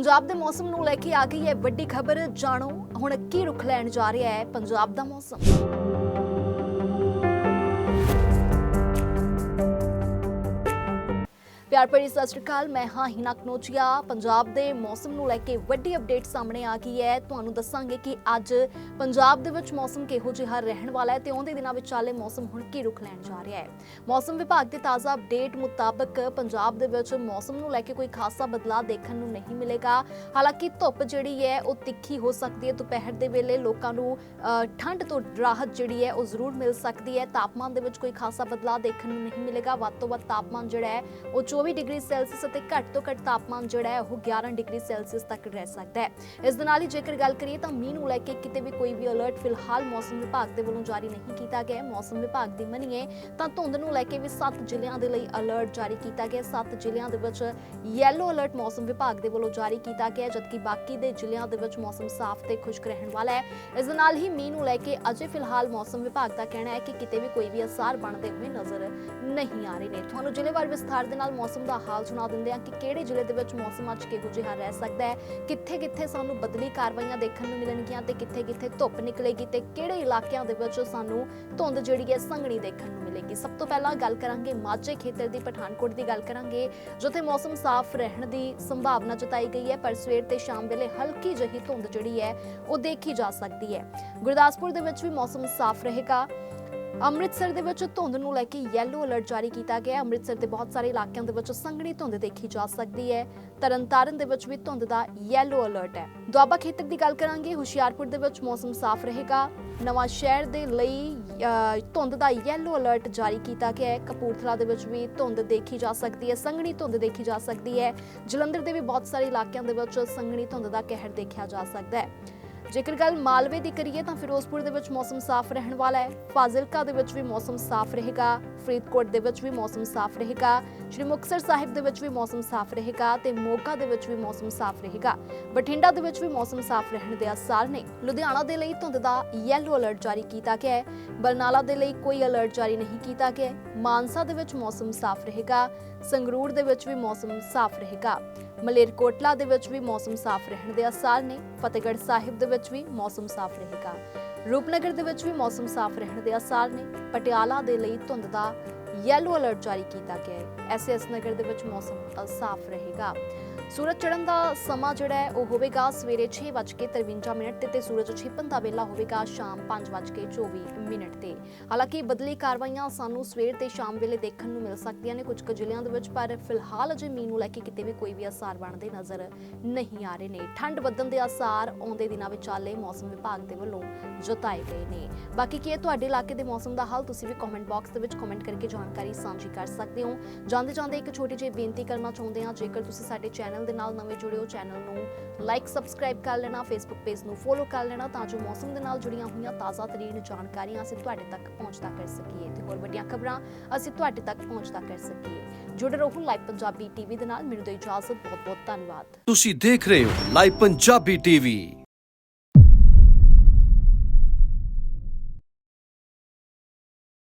ਪੰਜਾਬ ਦੇ ਮੌਸਮ ਨੂੰ ਲੈ ਕੇ ਆ ਗਈ ਹੈ ਵੱਡੀ ਖਬਰ। ਜਾਣੋ ਹੁਣ ਕੀ ਰੁਖ ਲੈਣ ਜਾ ਰਿਹਾ ਹੈ ਪੰਜਾਬ ਦਾ ਮੌਸਮ। ਪਿਆਰ ਭਰੀ ਸਤਿ ਸ਼੍ਰੀ ਅਕਾਲ। ਮੈਂ ਹਾਂ ਹਿਨਾ ਕਨੋਚੀਆ ਪੰਜਾਬ ਦੇ ਮੌਸਮ ਨੂੰ ਲੈ ਕੇ ਵੱਡੀ ਅਪਡੇਟ ਸਾਹਮਣੇ ਆ ਗਈ ਹੈ। ਤੁਹਾਨੂੰ ਦੱਸਾਂਗੇ ਕਿ ਅੱਜ ਪੰਜਾਬ ਦੇ ਵਿੱਚ ਮੌਸਮ ਕਿਹੋ ਜਿਹਾ ਰਹਿਣ ਵਾਲਾ ਹੈ ਤੇ ਆਉਂਦੇ ਦਿਨਾਂ ਵਿੱਚ ਚਾਲੇ ਮੌਸਮ ਹੁਣ ਕੀ ਰੁਖ ਲੈਣ ਜਾ ਰਿਹਾ ਹੈ। ਮੌਸਮ ਵਿਭਾਗ ਦੇ ਤਾਜ਼ਾ ਅਪਡੇਟ ਮੁਤਾਬਕ ਪੰਜਾਬ ਦੇ ਵਿੱਚ ਮੌਸਮ ਨੂੰ ਲੈ ਕੇ ਕੋਈ ਖਾਸਾ ਬਦਲਾਅ ਦੇਖਣ ਨੂੰ ਨਹੀਂ ਮਿਲੇਗਾ। ਹਾਲਾਂਕਿ ਧੁੱਪ ਜਿਹੜੀ ਹੈ ਉਹ ਤਿੱਖੀ ਹੋ ਸਕਦੀ ਹੈ। ਦੁਪਹਿਰ ਦੇ ਵੇਲੇ ਲੋਕਾਂ ਨੂੰ ਅ, ਠੰਡ ਤੋਂ ਰਾਹਤ ਜਿਹੜੀ ਹੈ ਉਹ ਜ਼ਰੂਰ ਮਿਲ ਸਕਦੀ ਹੈ। ਤਾਪਮਾਨ ਦੇ ਵਿੱਚ ਕੋਈ ਖਾਸਾ ਬਦਲਾਅ ਦੇਖਣ ਨੂੰ ਨਹੀਂ ਮਿਲੇਗਾ। ਵੱਧ ਤੋਂ ਵੱਧ ਤਾਪਮਾਨ ਜਿਹੜਾ ਹੈ ਉਹ 24 ਡਿਗਰੀ ਸੈਲਸੀਅਸ ਅਤੇ ਘੱਟ ਤੋਂ ਘੱਟ ਤਾਪਮਾਨ ਜਿਹੜਾ ਹੈ ਉਹ 11 ਡਿਗਰੀ ਸੈਲਸੀਅਸ ਤੱਕ ਰਹਿ ਸਕਦਾ ਹੈ। ਇਸ ਦੇ ਨਾਲ ਹੀ ਜੇਕਰ ਗੱਲ ਕਰੀਏ ਤਾਂ ਮੀਂਹ ਨੂੰ ਲੈ ਕੇ ਕਿਤੇ ਵੀ ਕੋਈ ਵੀ ਅਲਰਟ ਫਿਲਹਾਲ ਮੌਸਮ ਵਿਭਾਗ ਦੇ ਵੱਲੋਂ ਜਾਰੀ ਨਹੀਂ ਕੀਤਾ ਗਿਆ ਹੈ। ਮੌਸਮ ਵਿਭਾਗ ਦੀ ਮੰਨੀਏ ਤਾਂ ਧੁੰਦ ਨੂੰ ਲੈ ਕੇ ਵੀ 7 ਜ਼ਿਲ੍ਹਿਆਂ ਦੇ ਲਈ ਅਲਰਟ ਜਾਰੀ ਕੀਤਾ ਗਿਆ 7 ਜ਼ਿਲ੍ਹਿਆਂ ਦੇ ਵਿੱਚ ਯੈਲੋ ਅਲਰਟ ਮੌਸਮ ਵਿਭਾਗ ਦੇ ਵੱਲੋਂ ਜਾਰੀ ਕੀਤਾ ਗਿਆ ਜਦਕਿ ਬਾਕੀ ਦੇ ਜ਼ਿਲ੍ਹਿਆਂ ਦੇ ਵਿੱਚ ਮੌਸਮ ਸਾਫ਼ ਤੇ ਖੁਸ਼ਕ ਰਹਿਣ ਵਾਲਾ ਹੈ। ਇਸ ਦੇ ਨਾਲ ਹੀ ਮੀਂਹ ਨੂੰ ਲੈ ਕੇ ਅਜੇ ਫਿਲਹਾਲ ਮੌਸਮ ਵਿਭਾਗ ਦਾ ਕਹਿਣਾ ਹੈ ਕਿ ਕਿਤੇ ਵੀ ਕੋਈ ਵੀ ਅਸਾਰ ਬਣਦੇ ਹੋਏ ਨਜ਼ਰ ਨਹੀਂ ਆ ਰਹੇ ਨੇ। ਤੁਹਾਨੂੰ ਜ਼ਿਲ੍ਹੇਵਾਰ ਵਿਸਥਾਰ ਦੇ ਨਾਲ ਮੌਸਮ ਦਾ ਹਾਲ ਸੁਣਾ ਦਿੰਦੇ ਹਾਂ ਕਿ ਕਿਹੜੇ ਜ਼ਿਲ੍ਹੇ ਦੇ ਵਿੱਚ ਮੌਸਮ ਅੱਜ ਕਿਹੋ ਜਿਹਾ ਰਹਿ ਸਕਦਾ ਹੈ, ਕਿੱਥੇ-ਕਿੱਥੇ ਸਾਨੂੰ ਬਦਲੀ ਕਾਰਵਾਈਆਂ ਦੇਖਣ ਨੂੰ ਮਿਲਣਗੀਆਂ ਤੇ ਕਿੱਥੇ-ਕਿੱਥੇ ਧੁੱਪ ਨਿਕਲੇਗੀ ਤੇ ਕਿਹੜੇ ਇਲਾਕਿਆਂ ਦੇ ਵਿੱਚ ਸਾਨੂੰ ਧੁੰਦ ਜਿਹੜੀ ਹੈ ਸੰਘਣੀ ਦੇਖਣ ਨੂੰ ਮਿਲੇਗੀ। ਸਭ ਤੋਂ ਪਹਿਲਾਂ ਗੱਲ ਕਰਾਂਗੇ ਮਾਝੇ ਖੇਤਰ ਦੀ, ਪਠਾਨਕੋਟ ਦੀ ਗੱਲ ਕਰਾਂਗੇ, ਜਿੱਥੇ ਮੌਸਮ ਸਾਫ਼ ਰਹਿਣ ਦੀ ਸੰਭਾਵਨਾ ਜਤਾਈ ਗਈ ਹੈ, ਪਰ ਸਵੇਰ ਤੇ ਸ਼ਾਮ ਵੇਲੇ ਹਲਕੀ ਜਿਹੀ ਧੁੰਦ ਜਿਹੜੀ ਹੈ ਉਹ ਦੇਖੀ ਜਾ ਸਕਦੀ ਹੈ। ਗੁਰਦਾਸਪੁਰ ਦੇ ਵਿੱਚ ਵੀ ਮੌਸਮ ਸਾਫ਼ ਰਹੇਗਾ। ਅੰਮ੍ਰਿਤਸਰ ਦੇ ਵਿੱਚ ਧੁੰਦ ਨੂੰ ਲੈ ਕੇ ਯੈਲੋ ਅਲਰਟ ਜਾਰੀ ਕੀਤਾ ਗਿਆ ਹੈ। ਅੰਮ੍ਰਿਤਸਰ ਦੇ ਬਹੁਤ ਸਾਰੇ ਇਲਾਕਿਆਂ ਦੇ ਵਿੱਚ ਸੰਘਣੀ ਧੁੰਦ ਦੇਖੀ ਜਾ ਸਕਦੀ ਹੈ। ਤਰਨਤਾਰਨ ਦੇ ਵਿੱਚ ਵੀ ਧੁੰਦ ਦਾ ਯੈਲੋ ਅਲਰਟ ਹੈ। ਦੁਆਬਾ ਖੇਤਰ ਦੀ ਗੱਲ ਕਰਾਂਗੇ। ਹੁਸ਼ਿਆਰਪੁਰ ਦੇ ਵਿੱਚ ਮੌਸਮ ਸਾਫ਼ ਰਹੇਗਾ। ਨਵਾਂ ਸ਼ਹਿਰ ਦੇ ਲਈ ਧੁੰਦ ਦਾ ਯੈਲੋ ਅਲਰਟ ਜਾਰੀ ਕੀਤਾ ਗਿਆ ਹੈ। ਕਪੂਰਥਲਾ ਦੇ ਵਿੱਚ ਵੀ ਧੁੰਦ ਦੇਖੀ ਜਾ ਸਕਦੀ ਹੈ। ਸੰਘਣੀ ਧੁੰਦ ਦੇਖੀ ਜਾ ਸਕਦੀ ਹੈ। ਜਲੰਧਰ ਦੇ ਵੀ ਬਹੁਤ ਸਾਰੇ ਇਲਾਕਿਆਂ ਦੇ ਵਿੱਚ ਸੰਘਣੀ ਧੁੰਦ ਦਾ ਕਹਿਰ ਦੇਖਿਆ ਜਾ ਸਕਦਾ ਹੈ। ਜੇਕਰ ਗੱਲ ਮਾਲਵੇ ਦੀ ਕਰੀਏ ਤਾਂ ਫਿਰੋਜ਼ਪੁਰ ਦੇ ਵਿੱਚ ਮੌਸਮ ਸਾਫ਼ ਰਹਿਣ ਵਾਲਾ ਹੈ। ਫਾਜ਼ਿਲਕਾ ਦੇ ਵਿੱਚ ਵੀ ਮੌਸਮ ਸਾਫ਼ ਰਹੇਗਾ। ਫਰੀਦਕੋਟ ਦੇ ਵਿੱਚ ਵੀ ਮੌਸਮ ਸਾਫ਼ ਰਹੇਗਾ। ਸ਼੍ਰੀ ਮੁਕਤਸਰ ਸਾਹਿਬ ਦੇ ਵਿੱਚ ਵੀ ਮੌਸਮ ਸਾਫ਼ ਰਹੇਗਾ ਤੇ ਮੋਗਾ ਦੇ ਵਿੱਚ ਵੀ ਮੌਸਮ ਸਾਫ਼ ਰਹੇਗਾ। ਬਠਿੰਡਾ ਦੇ ਵਿੱਚ ਵੀ ਮੌਸਮ ਸਾਫ਼ ਰਹਿਣ ਦੇ ਆਸਾਰ ਨੇ। ਲੁਧਿਆਣਾ ਦੇ ਲਈ ਧੁੰਦ ਦਾ ਯੈਲੋ ਅਲਰਟ ਜਾਰੀ ਕੀਤਾ ਗਿਆ ਹੈ। ਬਰਨਾਲਾ ਦੇ ਲਈ ਕੋਈ ਅਲਰਟ ਜਾਰੀ ਨਹੀਂ ਕੀਤਾ ਗਿਆ ਹੈ। ਮਾਨਸਾ ਦੇ ਵਿੱਚ ਮੌਸਮ ਸਾਫ਼ ਰਹੇਗਾ। ਸੰਗਰੂਰ ਦੇ ਵਿੱਚ ਵੀ ਮੌਸਮ ਸਾਫ਼ ਰਹੇਗਾ। ਮਲੇਰਕੋਟਲਾ ਦੇ ਵਿੱਚ ਵੀ ਮੌਸਮ ਸਾਫ਼ ਰਹਿਣ ਦੇ ਆਸਾਰ ਨੇ, ਫਤਿਹਗੜ੍ਹ ਸਾਹਿਬ ਦੇ ਵਿੱਚ ਵੀ ਮੌਸਮ ਸਾਫ਼ ਰਹੇਗਾ। ਰੂਪਨਗਰ ਦੇ ਵਿੱਚ ਵੀ ਮੌਸਮ ਸਾਫ਼ ਰਹਿਣ ਦੇ ਆਸਾਰ ਨੇ, ਪਟਿਆਲਾ ਦੇ ਲਈ ਧੁੰਦ ਦਾ ਯੈਲੋ ਅਲਰਟ ਜਾਰੀ ਕੀਤਾ ਗਿਆ ਹੈ। ਐਸਐਸ ਨਗਰ ਦੇ ਵਿੱਚ ਮੌਸਮ ਸਾਫ਼ ਰਹੇਗਾ। ਸੂਰਜ ਚੜ੍ਹਨ ਦਾ ਸਮਾਂ ਜਿਹੜਾ ਹੈ ਉਹ ਹੋਵੇਗਾ ਸਵੇਰੇ 6:53 ਮਿੰਟ ਤੇ ਤੇ ਸੂਰਜ ਛਿਪਣ ਦਾ ਵੇਲਾ ਹੋਵੇਗਾ ਸ਼ਾਮ 5:24 ਮਿੰਟ ਤੇ। ਹਾਲਾਂਕਿ ਬਦਲੀ ਕਾਰਵਾਈਆਂ ਸਾਨੂੰ ਸਵੇਰ ਤੇ ਸ਼ਾਮ ਵੇਲੇ ਦੇਖਣ ਨੂੰ ਮਿਲ ਸਕਦੀਆਂ ਨੇ ਕੁਝ ਕੁ ਜ਼ਿਲ੍ਹਿਆਂ ਦੇ ਵਿੱਚ, ਪਰ ਫਿਲਹਾਲ ਅਜੇ ਮੀਂਹ ਨੂੰ ਲੈ ਕੇ ਕਿਤੇ ਵੀ ਕੋਈ ਵੀ ਅਸਾਰ ਬਣਦੇ ਨਜ਼ਰ ਨਹੀਂ ਆ ਰਹੇ ਨੇ। ਠੰਡ ਵਧਣ ਦੇ ਅਸਾਰ ਆਉਂਦੇ ਦਿਨਾਂ ਵਿੱਚ ਆਲੇ ਮੌਸਮ ਵਿਭਾਗ ਦੇ ਵੱਲੋਂ ਜਤਾਏ ਗਏ ਨੇ। ਬਾਕੀ ਕੀ ਹੈ, ਤੁਹਾਡੇ ਇਲਾਕੇ ਦੇ ਮੌਸਮ ਦਾ ਹਾਲ ਤੁਸੀਂ ਵੀ ਕਮੈਂਟ ਬਾਕਸ ਦੇ ਵਿੱਚ ਕਮੈਂਟ ਕਰਕੇ ਜਾਣਕਾਰੀ ਸਾਂਝੀ ਕਰ ਸਕਦੇ ਹੋ। ਜਾਂਦੇ ਜਾਂਦੇ ਇੱਕ ਛੋਟੀ ਜਿਹੀ ਬੇਨਤੀ ਕਰਨਾ ਚਾਹੁੰਦੇ ਹਾਂ, ਜੇਕਰ ਤੁਸੀਂ ਸਾਡੇ ਚੈਨਲ ਦੇ ਨਾਲ ਨਵੇਂ ਜੁੜੇ ਚੈਨਲ ਨੂੰ ਲਾਈਕ ਸਬਸਕ੍ਰਾਈਬ ਕਰ ਲੈਣਾ ਫੇਸਬੁੱਕ ਪੇਜ ਨੂੰ ਫੋਲੋ ਕਰ ਲੈਣਾ ਤਾਂ ਜੋ ਮੌਸਮ ਦੇ ਨਾਲ ਜੁੜੀਆਂ ਹੋਈਆਂ ਤਾਜ਼ਾ ਤਰੀਨ ਜਾਣਕਾਰੀਆਂ ਅਸੀਂ ਤੁਹਾਡੇ ਤੱਕ ਪਹੁੰਚਦਾ ਕਰ ਸਕੀਏ। ਤੇ ਹੋਰ ਵੱਡੀਆਂ ਖਬਰਾਂ ਅਸੀਂ ਤੁਹਾਡੇ ਤੱਕ ਪਹੁੰਚਦਾ ਕਰ ਸਕੀਏ। ਜੁੜੇ ਰਹੋ ਲਾਈਵ ਪੰਜਾਬੀ ਟੀਵੀ ਦੇ ਨਾਲ, ਮੈਨੂੰ ਦਿਓ ਇਜਾਜ਼ਤ ਬਹੁਤ ਬਹੁਤ ਧੰਨਵਾਦ। ਤੁਸੀਂ ਦੇਖ ਰਹੇ ਹੋ ਲਾਈਵ ਪੰਜਾਬੀ ਟੀਵੀ